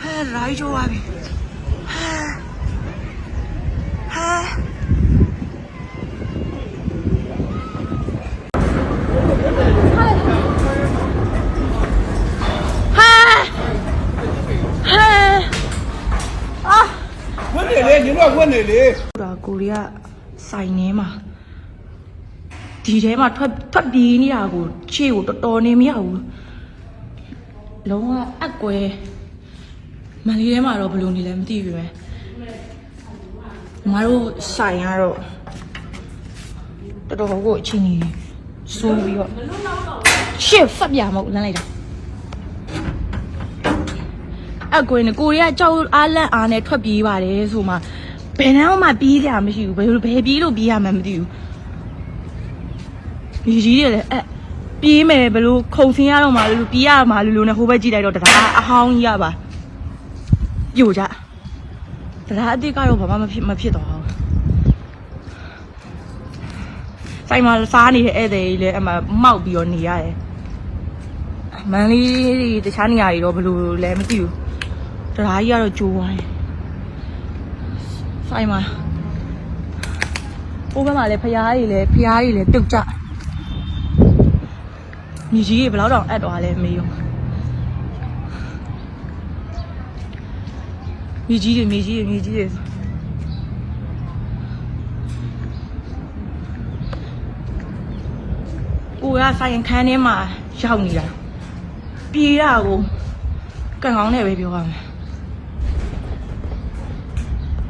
ဟဲရိုင်းချိုးပါပြီဟဲဟဲဟဲအာဖွင့်နေလေညီတို့ကဖွင့်နေလေဒါကိုရီးယားစိုင်နေမှာ ဒီထဲမှာထွက်ထွက်ပြေးနေတာကိုခြေကိုတော်တော်နေမရဘူးလုံးဝအက်ကွဲမန်လေးထဲမှာတော့ဘယ်လိုနေလဲမသိဘူးပဲညီမတို့ဆိုင်ကတော့တော်တော်ကိုအချင်းကြီးစိုးပြီးတော့ရှစ်ဖတ်ပြမဟုတ်လမ်းလိုက်တာအကွေနဲ့ကိုရီးယားကြောက်အားလန့်အားနဲ့ထွက်ပြေးပါတယ်ဆိုမှဘယ်နှမ်းမှပြေးကြမရှိဘူးဘယ်လိုဘယ်ပြေးလို့ပြေးရမှန်းမသိဘူး ဒီကြီးတွေလည်းအဲ့ပြေးမယ်ဘယ်လိုခုံဆင်းရတော့မှလို့ပြေးရမှာလို့လို့နဲ့ဟိုဘက်ကြည့်လိုက်တော့တရားအဟောင်းကြီးရပါပြိုကြတရားအစ်စ်ကတော့ဘာမှမဖြစ်မဖြစ်တော့ဘူးဆိုင်မှာစားနေတဲ့ဧည့်သည်ကြီးလည်းအမှမောက်ပြီးတော့နေရတယ်မန်လေးတခြားနေရာတွေတော့ဘယ်လိုလဲမသိဘူးတရားကြီးကတော့ကြိုးသွားတယ်ဆိုင်မှာဟိုဘက်မှာလည်းဖျားကြီးလည်းဖျားကြီးလည်းပြုတ်ကြ မြေကြီးကြီးဘယ်တော့တောင်အပ်သွားလဲမေးရောမြေကြီးတွေမြေကြီးတွေမြေကြီးတွေကိုကဆိုင်ခန်းထဲမှာရောက်နေတာပြေးတာကိုကံကောင်းနဲ့ပဲပြောရမယ်